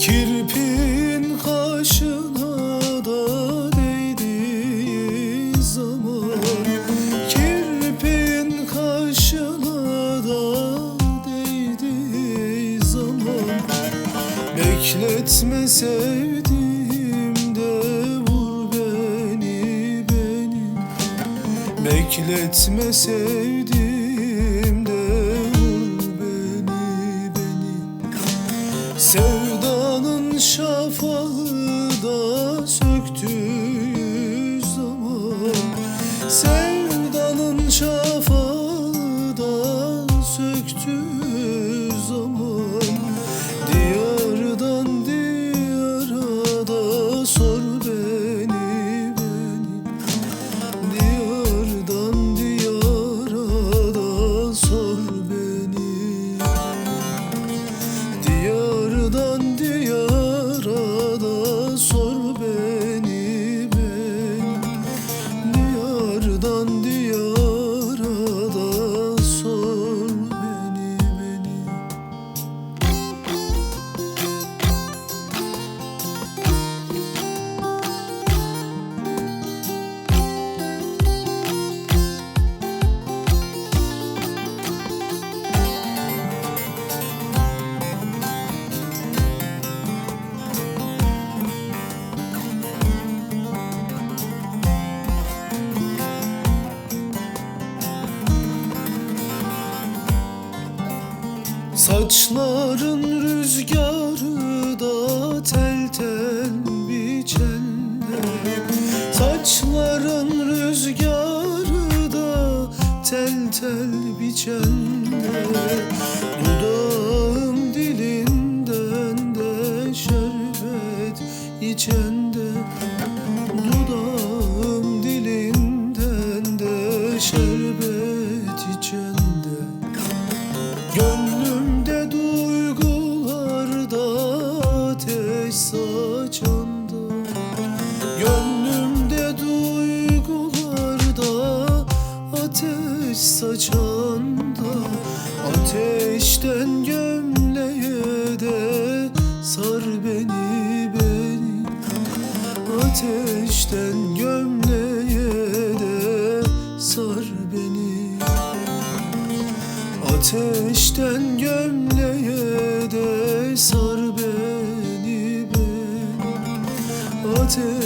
Kirpin kaşına da değdiği zaman Kirpin kaşına da değdiği zaman Bekletme sevdiğimde vur beni beni. Bekletme sevdiğimde vur söktüğü zaman Sevdanın şafağı da söktüğü zaman Diyardan diyara da sor beni beni. Diyardan diyara da sor beni. Diyardan Saçların rüzgarı da tel tel biçende Saçların rüzgarı da tel tel biçende ateşten gömleğe de sar beni. Ateşten gömleğe de sar beni beni. Ateş